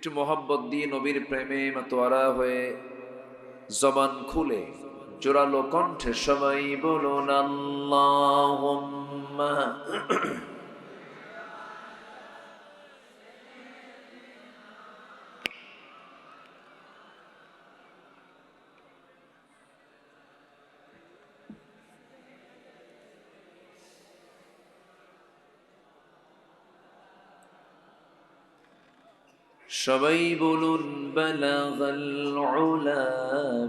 একটু মোহাম্মত দিয়ে নবীর প্রেমে মাতোয়ারা হয়ে জবান খুলে জোরালো কণ্ঠে সবাই বলুন আল্লাহ সবাই বলুন বালাগাল উলা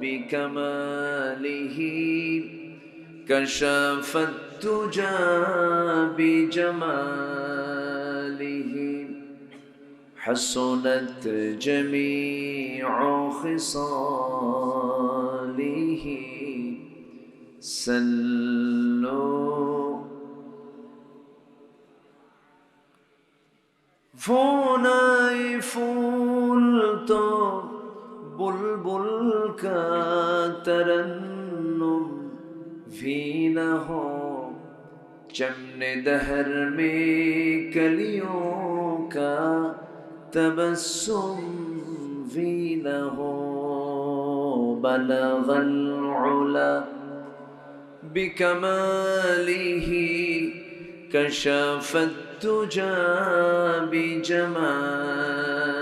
বিকামালিহি كشف الدجى بجماله حسنت جميع خصاله سلوا तरन्नुम भी न हो चमन दहर में कलियों का तबस्सुम भी न हो بلغ العلا بكماله كشف الدجى بجماله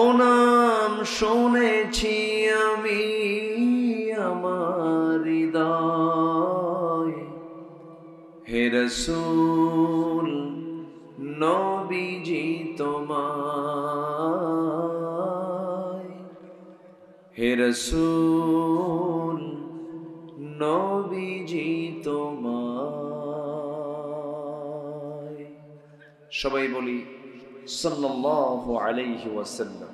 ও নাম শুনেছি আমি আমার হৃদয়। হে রসুল, নবীজি তোমায়। হে রসুল, নবীজি তোমায়। সবাই বলি সাল্লাল্লাহু আলাইহি ওয়াসাল্লাম।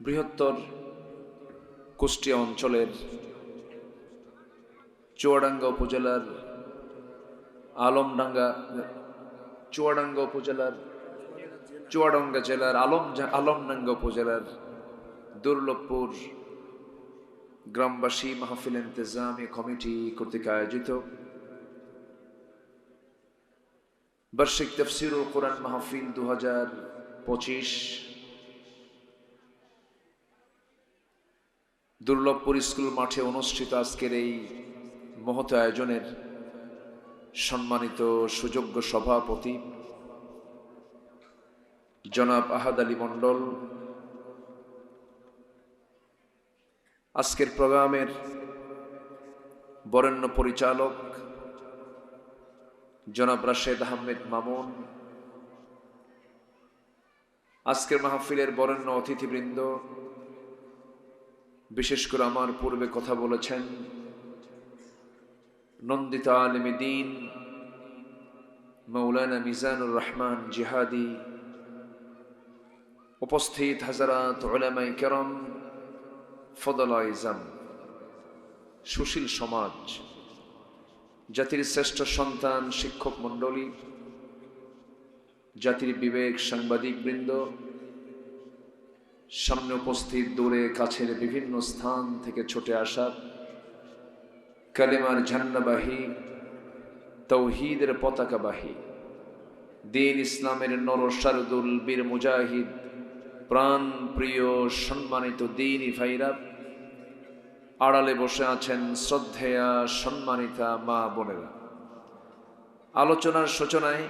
বৃহত্তর কুষ্টিয়া অঞ্চলের চুয়াডাঙ্গা উপজেলার আলমডাঙ্গা, চুয়াডাঙ্গা উপজেলার, চুয়াডাঙ্গা জেলার আলম আলমডাঙ্গা উপজেলার দুর্লভপুর গ্রামবাসী মাহফিল ইন্তজামী কমিটি কর্তৃক আয়োজিত বার্ষিক তফসিরুল কোরআন মাহফিল দু হাজার পঁচিশ দুর্লভপুর স্কুল মাঠে অনুষ্ঠিত আজকের এই মহত আয়োজনের সম্মানিত সুযোগ্য সভাপতি জনাব আহাদ আলী মণ্ডল আজকের প্রোগ্রামের বরেণ্য পরিচালক জনাব রাশেদ আহমেদ মামুন, আজকের মাহফিলের বরেণ্য অতিথিবৃন্দ, বিশেষ করে আমার পূর্বে কথা বলেছেন নন্দিত আলমী দিন মৌলানা মিজানুর রহমান জিহাদি, উপস্থিত হাজারাত ওলামাই কেরম ফদল ইজাম সুশীল সমাজ, জাতির শ্রেষ্ঠ সন্তান, শিক্ষক মণ্ডলী, জাতির বিবেক সাংবাদিক বৃন্দ, সামনে উপস্থিত দূরে কাছের বিভিন্ন স্থান থেকে ছুটে আসা, কালেমার ঝান্নাবাহী, তৌহিদের পতাকাবাহী, দিন ইসলামের নর শারদুল বীর মুজাহিদ প্রাণ প্রিয় সম্মানিত দিন ভাইরা, আড়ালে বসে আছেন শ্রদ্ধেয়া সম্মানিতা মা বোনেরা। আলোচনার সূচনায়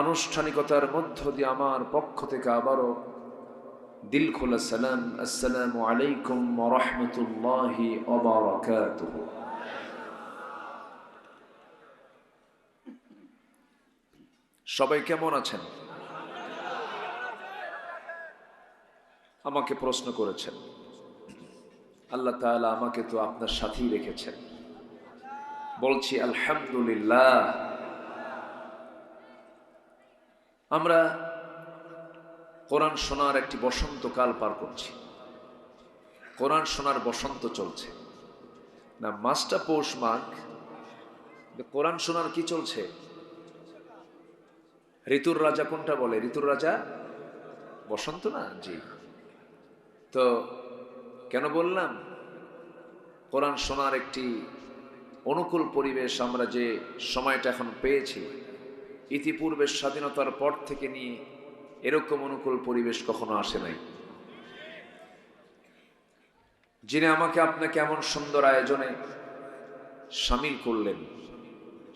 আনুষ্ঠানিকতার মধ্য দিয়ে আমার পক্ষ থেকে আবারও দিল খোলা সালাম, আসসালামু আলাইকুম রহমতুল্লাহি সবাই কেমন আছেন? আমাকে প্রশ্ন করেছেন। আল্লাহ তাআলা আমাকে তো আপনার সাথেই রেখেছেন। বলছি, আলহামদুলিল্লাহ। আমরা কোরআন শোনার একটি বসন্তকাল পার করছি। কোরআন শোনার বসন্ত চলছে। না মাসটা পৌষ মাঘ কোরআন শোনার কি চলছে? ঋতুর রাজা কোনটা বলে? ঋতুর রাজা বসন্ত না? জি। তো কেন বললাম? কোরআন শোনার একটি অনুকূল পরিবেশ আমরা যে সময়টা এখন পেয়েছি, ইতিপূর্বে স্বাধীনতার পর থেকে নিয়ে এরকম অনুকূল পরিবেশ কখনো আসে নাই। যিনি আমাকে আপনাকে এমন সুন্দর আয়োজনে সামিল করলেন,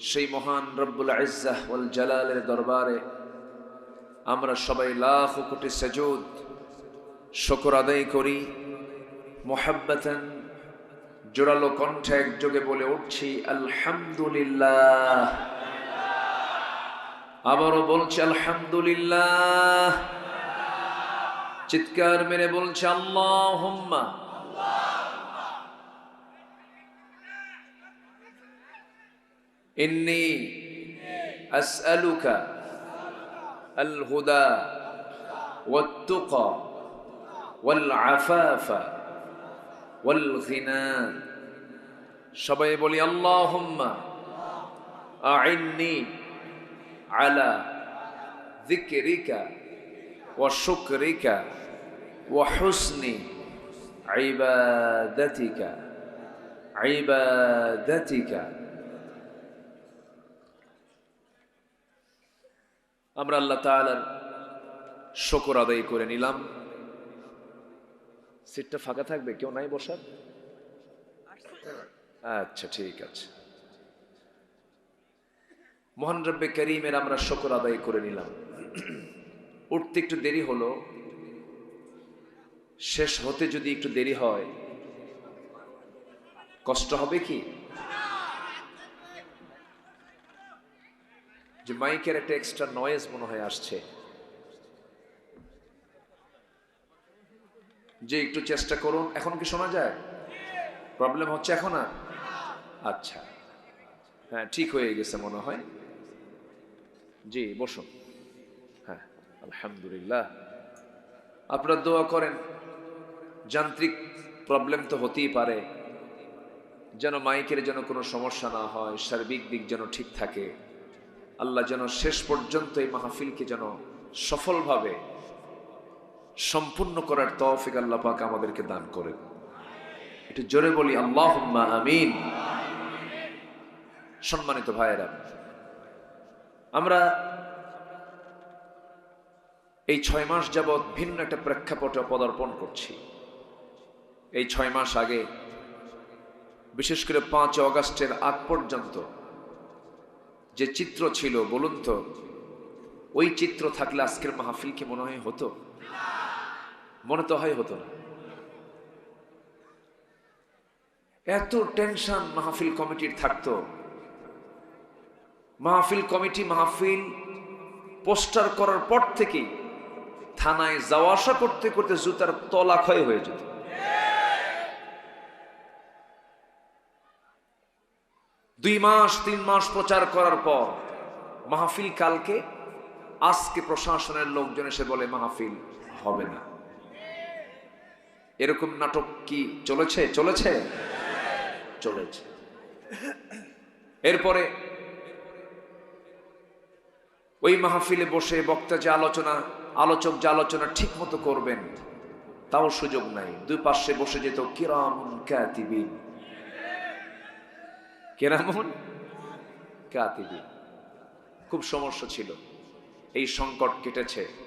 সেই মহান রব্বুল ওয়াল জালালের দরবারে আমরা সবাই লাখ কোটি সজুদ শকর আদায় করি মোহাব্বতন জোরালো কণ্ঠে একযোগে বলে উঠছি আলহামদুলিল্লাহ আবারও বলছে আলহামদুলিল্লাহ চিৎকার মেরে বলছে আল্লাহ إني أسألك الهدى والتقى والعفاف والغنى সবাই বলি আল্লাহুম্মা আইন্নি على ذكرك وشكرك وحسن عبادتك عبادتك আমরা আল্লাহ তাআলার শকর আদায় করে নিলাম সিটটা ফাঁকা থাকবে? কেউ নাই বসার? আচ্ছা ঠিক আছে। মোহন রব্বে করিমের আমরা শকর আদায় করে নিলাম। উঠতে একটু দেরি হলো। শেষ হতে যদি একটু দেরি হয়, কষ্ট হবে কি? যে মাইকের একটা এক্সট্রা নয়েজ মনে হয় আসছে। যে একটু চেষ্টা করুন। এখন কি শোনা যায়? প্রবলেম হচ্ছে এখন আর? আচ্ছা। হ্যাঁ ঠিক হয়ে গেছে মনে হয়। জি, বসুন। হ্যাঁ আলহামদুলিল্লাহ। আপনারা দোয়া করেন। যান্ত্রিক প্রবলেম তো হতেই পারে। যেন মাইকের যেন কোনো সমস্যা না হয়, সার্বিক দিক যেন ঠিক থাকে। আল্লাহ যেন শেষ পর্যন্ত এই মাহফিলকে যেন সফলভাবে সম্পূর্ণ করার তৌফিক আল্লাহ পাক আমাদেরকে দান করেন। একটু জোরে বলি আল্লাহ আমিন। সম্মানিত ভাইয়েরা, আমরা এই ছয় মাস যাবৎ ভিন্ন একটা প্রেক্ষাপটে পদার্পণ করছি। এই ছয় মাস আগে, বিশেষ করে পাঁচ অগাস্টের আগ পর্যন্ত যে চিত্র ছিল, বলুন তো, ওই চিত্র থাকলে আজকের মাহফিল কি মনে হয় হতো? মনে তো হয় হতো না। এত টেনশন মাহফিল কমিটির থাকতো। মাহফিল কমিটি মাহফিল পোস্টার করার পর থেকেই থানায় যাওয়া আসা করতে করতে জুতার তলা ক্ষয় হয়ে যেত। দুই মাস, তিন মাস প্রচার করার পর মাহফিল কালকে আজকে প্রশাসনের লোকজন এসে বলে মাহফিল হবে না। এরকম নাটক কি চলেছে? চলেছে? চলেছে। এরপরে ওই মাহফিলে বসে বক্তা যে আলোচনা, আলোচক যে আলোচনা ঠিক মতো করবেন, তাও সুযোগ নাই। দুই পাশে বসে যেত কিরামুন কাতিবিন। কেরামন কাতিবিন। খুব সমস্যা ছিল। এই সংকট কেটেছে।